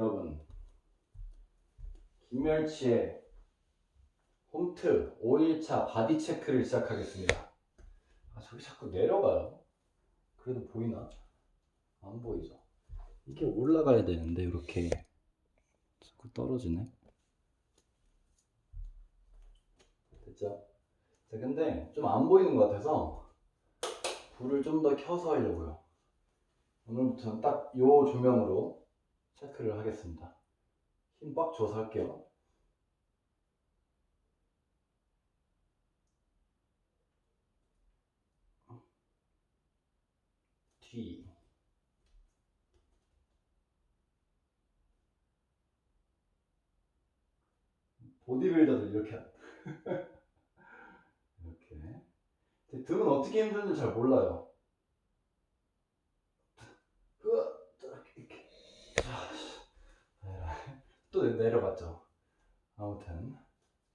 여러분 김멸치의 홈트 5일차 바디 체크를 시작하겠습니다. 아 저기 자꾸 내려가요. 그래도 보이나? 안 보이죠? 이게 올라가야 되는데 이렇게 자꾸 떨어지네. 됐죠? 자 근데 좀 안 보이는 것 같아서 불을 좀 더 켜서 하려고요. 오늘부터는 딱요 조명으로 체크를 하겠습니다. 힘 빡 줘서 할게요. 뒤. 보디빌더도 이렇게 한- 이렇게 등은 어떻게 힘드는지 잘 몰라요 으아, 이렇게 아, 씨. 또 내려갔죠. 아무튼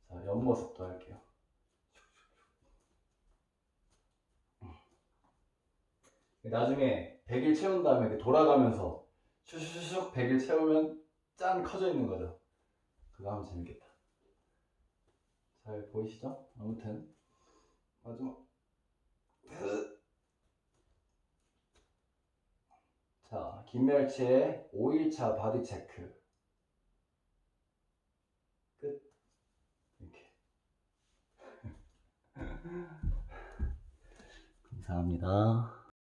자 옆모습도 할게요. 나중에 100일 채운 다음에 돌아가면서 슈슈슈슉 100일 채우면 짠 커져 있는 거죠. 그거 하면 재밌겠다. 잘 보이시죠? 아무튼 마지막 자 김멸치의 5일차 바디 체크. 끝. 이렇게. 감사합니다